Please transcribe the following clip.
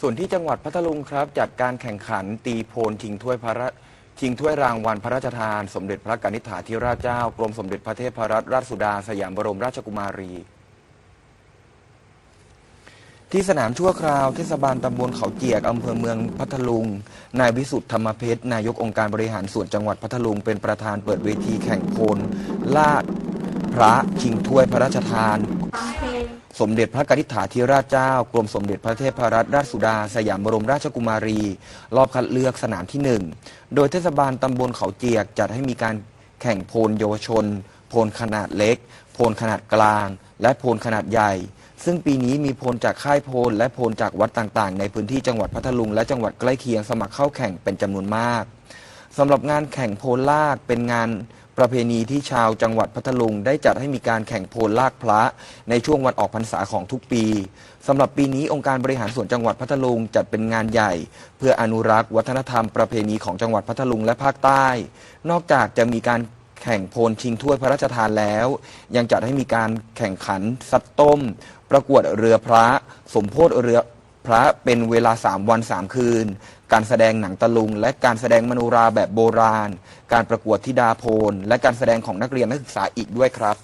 ส่วนที่จังหวัดพัทลุงครับ จัดการแข่งขันตีโพนชิงถ้วยพระราชิงถ้วยรางวัลพระราชทาน สมเด็จพระกนิษฐาธิราชเจ้ากรมสมเด็จพระเทพรัตนราชสุดาสยามบรมราชกุมารี ที่สนามชั่วคราวเทศบาลตำบลเขาเจียกอำเภอเมืองพัทลุง นายวิสุทธ์ธรรมเพชรนายกองค์การบริหารส่วนจังหวัดพัทลุง เป็นประธานเปิดเวทีแข่งโพลลาดพระชิงถ้วยพระราชทาน สมเด็จพระกนิษฐาธิราชเจ้ากรมสมเด็จพระเทพรัตนราชสุดา สยามบรมราชกุมารี รอบคัดเลือกสนามที่หนึ่งโดยเทศบาลตำบลเขาเจียกจัดให้มีการแข่งโพลเยาวชน โพลขนาดเล็ก โพลขนาดกลาง และโพลขนาดใหญ่ ซึ่งปีนี้มีโพลจากค่ายโพลและโพลจากวัดต่างๆ ในพื้นที่จังหวัดพัทลุงและจังหวัดใกล้เคียงสมัครเข้าแข่งเป็นจำนวนมากสำหรับงานแข่งโพลลากเป็นงาน ประเพณีที่ชาวจังหวัดพัทลุงได้จัดให้มีการแข่งโพลลากพระ ในช่วงวันออกพรรษาของทุกปีสำหรับปีนี้องค์การบริหารส่วนจังหวัดพัทลุงจัดเป็นงานใหญ่ เพื่ออนุรักษ์วัฒนธรรมประเพณีของจังหวัดพัทลุงและภาคใต้ นอกจากจะมีการแข่งโพลชิงถ้วยพระราชทานแล้ว ยังจัดให้มีการแข่งขัน สัตว์ต้ม ประกวดเรือพระ สมโพธิเรือ พระเป็นเวลา3วัน3คืน การแสดงหนังตะลุง และการแสดงมโนราแบบโบราณ การประกวดธิดาโพลและการแสดงของนักเรียนนักศึกษาอีกด้วยครับ